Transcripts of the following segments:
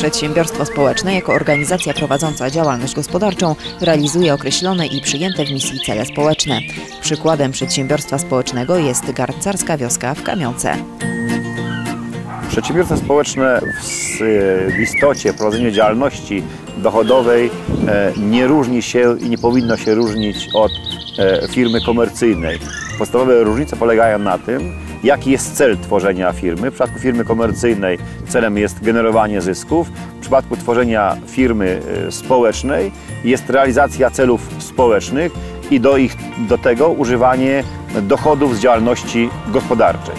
Przedsiębiorstwo społeczne jako organizacja prowadząca działalność gospodarczą realizuje określone i przyjęte w misji cele społeczne. Przykładem przedsiębiorstwa społecznego jest garncarska wioska w Kamionce. Przedsiębiorstwo społeczne w, istocie prowadzeniu działalności dochodowej e, nie różni się i nie powinno się różnić od e, firmy komercyjnej. Podstawowe różnice polegają na tym, jaki jest cel tworzenia firmy. W przypadku firmy komercyjnej celem jest generowanie zysków. W przypadku tworzenia firmy e, społecznej jest realizacja celów społecznych i do, ich, do tego używanie dochodów z działalności gospodarczej.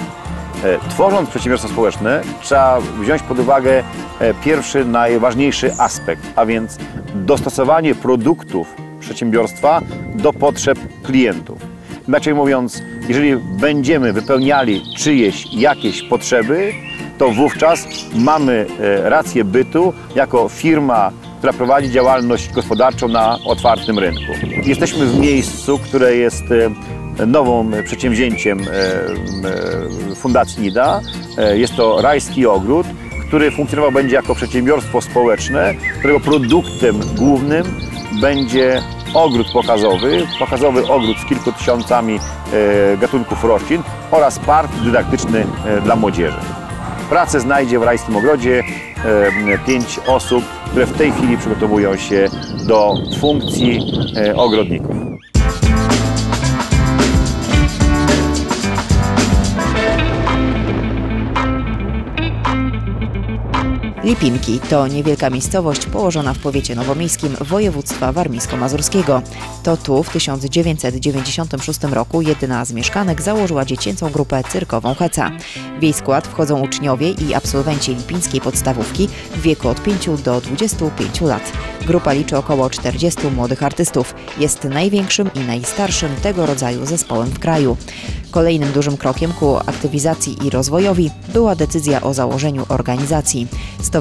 E, Tworząc przedsiębiorstwo społeczne, trzeba wziąć pod uwagę e, pierwszy, najważniejszy aspekt, a więc dostosowanie produktów przedsiębiorstwa do potrzeb klientów. Inaczej mówiąc, jeżeli będziemy wypełniali czyjeś jakieś potrzeby, to wówczas mamy e, rację bytu jako firma, która prowadzi działalność gospodarczą na otwartym rynku. Jesteśmy w miejscu, które jest e, nową przedsięwzięciem e, Fundacji NIDA. Jest to Rajski Ogród, który funkcjonował będzie jako przedsiębiorstwo społeczne, którego produktem głównym będzie ogród pokazowy, pokazowy ogród z kilku tysiącami e, gatunków roślin oraz park dydaktyczny e, dla młodzieży. Pracę znajdzie w Rajskim Ogrodzie e, pięć osób, które w tej chwili przygotowują się do funkcji ogrodników. Lipinki to niewielka miejscowość położona w powiecie nowomiejskim województwa warmińsko-mazurskiego. To tu w 1996 roku jedyna z mieszkanek założyła dziecięcą grupę cyrkową Heca. W jej skład wchodzą uczniowie i absolwenci lipińskiej podstawówki w wieku od 5 do 25 lat. Grupa liczy około 40 młodych artystów. Jest największym i najstarszym tego rodzaju zespołem w kraju. Kolejnym dużym krokiem ku aktywizacji i rozwojowi była decyzja o założeniu organizacji.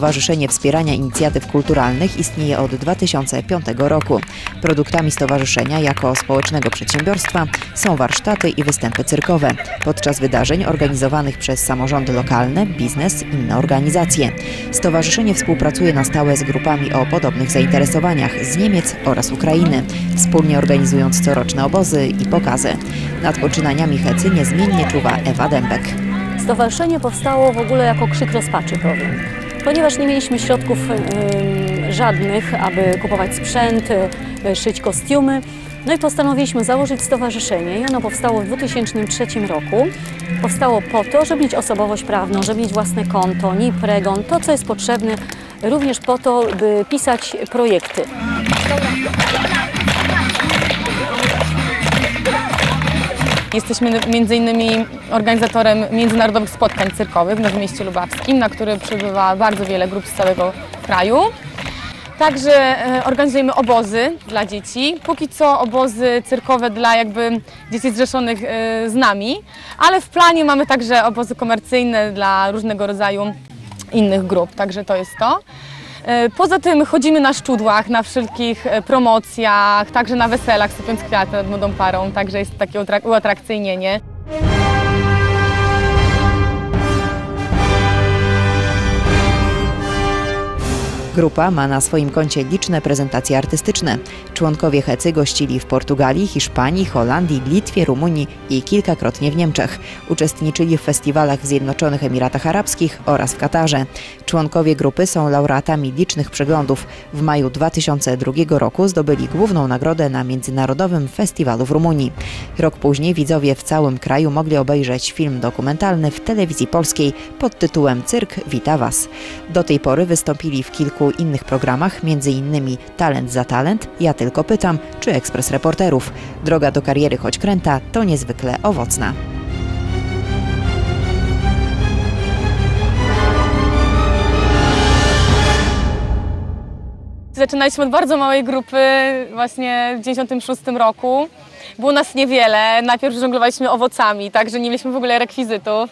Stowarzyszenie Wspierania Inicjatyw Kulturalnych istnieje od 2005 roku. Produktami stowarzyszenia jako społecznego przedsiębiorstwa są warsztaty i występy cyrkowe. Podczas wydarzeń organizowanych przez samorządy lokalne, biznes, inne organizacje. Stowarzyszenie współpracuje na stałe z grupami o podobnych zainteresowaniach z Niemiec oraz Ukrainy, wspólnie organizując coroczne obozy i pokazy. Nad poczynaniami Hecy niezmiennie czuwa Ewa Dębek. Stowarzyszenie powstało w ogóle jako krzyk rozpaczy, powiem. Ponieważ nie mieliśmy środków żadnych, aby kupować sprzęt, y, szyć kostiumy, no i postanowiliśmy założyć stowarzyszenie i ono powstało w 2003 roku. Powstało po to, żeby mieć osobowość prawną, żeby mieć własne konto, NIP, REGON, to co jest potrzebne również po to, by pisać projekty. Jesteśmy między innymi organizatorem międzynarodowych spotkań cyrkowych w Nowym Mieście Lubawskim, na które przybywa bardzo wiele grup z całego kraju. Także e, organizujemy obozy dla dzieci. Póki co obozy cyrkowe dla jakby dzieci zrzeszonych e, z nami, ale w planie mamy także obozy komercyjne dla różnego rodzaju innych grup, także to jest to. E, Poza tym chodzimy na szczudłach, na wszelkich e, promocjach, także na weselach, sypiąc kwiaty nad młodą parą, także jest takie uatrakcyjnienie. Grupa ma na swoim koncie liczne prezentacje artystyczne. Członkowie Hecy gościli w Portugalii, Hiszpanii, Holandii, Litwie, Rumunii i kilkakrotnie w Niemczech. Uczestniczyli w festiwalach w Zjednoczonych Emiratach Arabskich oraz w Katarze. Członkowie grupy są laureatami licznych przeglądów. W maju 2002 roku zdobyli główną nagrodę na Międzynarodowym Festiwalu w Rumunii. Rok później widzowie w całym kraju mogli obejrzeć film dokumentalny w telewizji polskiej pod tytułem Cyrk wita Was. Do tej pory wystąpili w kilku innych programach, m.in. Talent za talent, Ja tylko pytam, czy Ekspres Reporterów. Droga do kariery choć kręta to niezwykle owocna. Zaczynaliśmy od bardzo małej grupy właśnie w 1996 roku. Było nas niewiele. Najpierw żonglowaliśmy owocami, także nie mieliśmy w ogóle rekwizytów.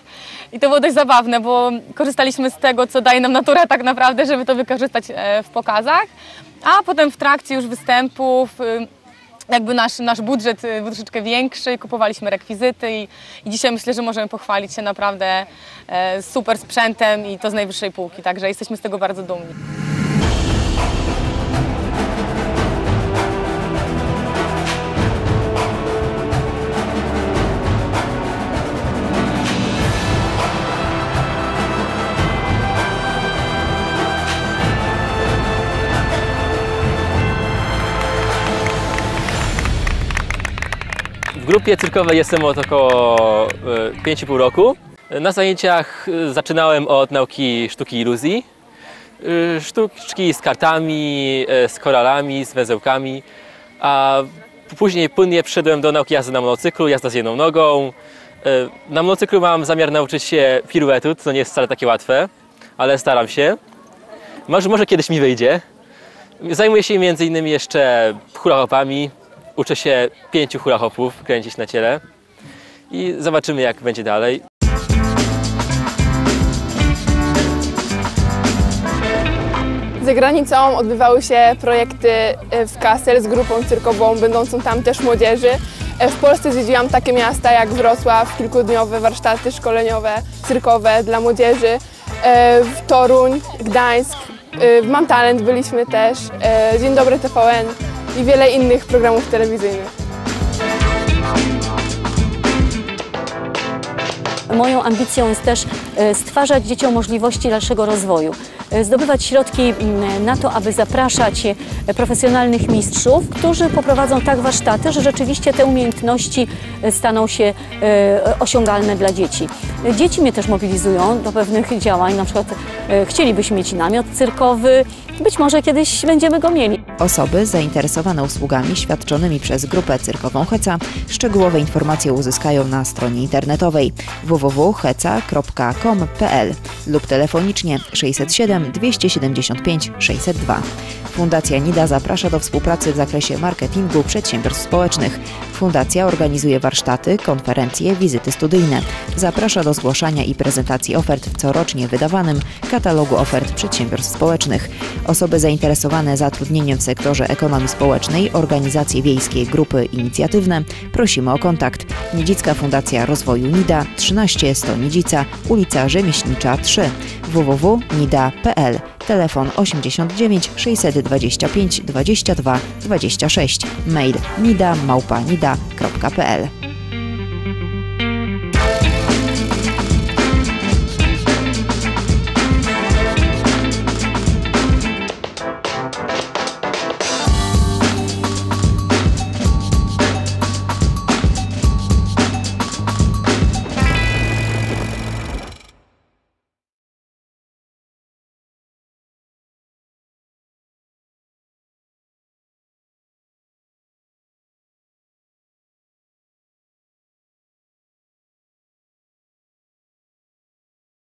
I to było dość zabawne, bo korzystaliśmy z tego, co daje nam natura tak naprawdę, żeby to wykorzystać e, w pokazach. A potem w trakcie już występów y, jakby nasz, nasz budżet y, był troszeczkę większy, kupowaliśmy rekwizyty i, i dzisiaj myślę, że możemy pochwalić się naprawdę e, super sprzętem i to z najwyższej półki, także jesteśmy z tego bardzo dumni. Grupie cyrkowej jestem od około e, 5,5 roku. Na zajęciach e, zaczynałem od nauki sztuki iluzji. E, Sztuczki z kartami, e, z koralami, z węzełkami, a później płynnie przyszedłem do nauki jazdy na monocyklu, jazda z jedną nogą. E, Na monocyklu mam zamiar nauczyć się piruetu, co nie jest wcale takie łatwe, ale staram się. Może, może kiedyś mi wyjdzie. Zajmuję się między innymi jeszcze hula-hopami. Uczę się pięciu hula-hopów kręcić na ciele i zobaczymy jak będzie dalej. Za granicą odbywały się projekty e, w Kassel z grupą cyrkową, będącą tam też młodzieży. E, W Polsce zwiedziłam takie miasta jak Wrocław, kilkudniowe warsztaty szkoleniowe, cyrkowe dla młodzieży. E, W Toruń, Gdańsk, w Mam Talent byliśmy też, Dzień Dobry TVN i wiele innych programów telewizyjnych. Moją ambicją jest też e, stwarzać dzieciom możliwości dalszego rozwoju, e, zdobywać środki na to, aby zapraszać e, profesjonalnych mistrzów, którzy poprowadzą tak warsztaty, że rzeczywiście te umiejętności staną się osiągalne dla dzieci. Dzieci mnie też mobilizują do pewnych działań, na przykład chcielibyśmy mieć namiot cyrkowy, być może kiedyś będziemy go mieli. Osoby zainteresowane usługami świadczonymi przez grupę cyrkową Heca szczegółowe informacje uzyskają na stronie internetowej www.heca.com.pl lub telefonicznie 607 275 602. Fundacja NIDA zaprasza do współpracy w zakresie marketingu przedsiębiorstw społecznych. Fundacja organizuje warsztaty, konferencje, wizyty studyjne. Zaprasza do zgłaszania i prezentacji ofert w corocznie wydawanym katalogu ofert przedsiębiorstw społecznych. Osoby zainteresowane zatrudnieniem w sektorze ekonomii społecznej, organizacje wiejskie, grupy inicjatywne prosimy o kontakt. Niedzicka Fundacja Rozwoju NIDA 13 100 Niedzica, ulica Rzemieślnicza 3 www.nida.pl telefon 89 625 22 26 mail nida małpa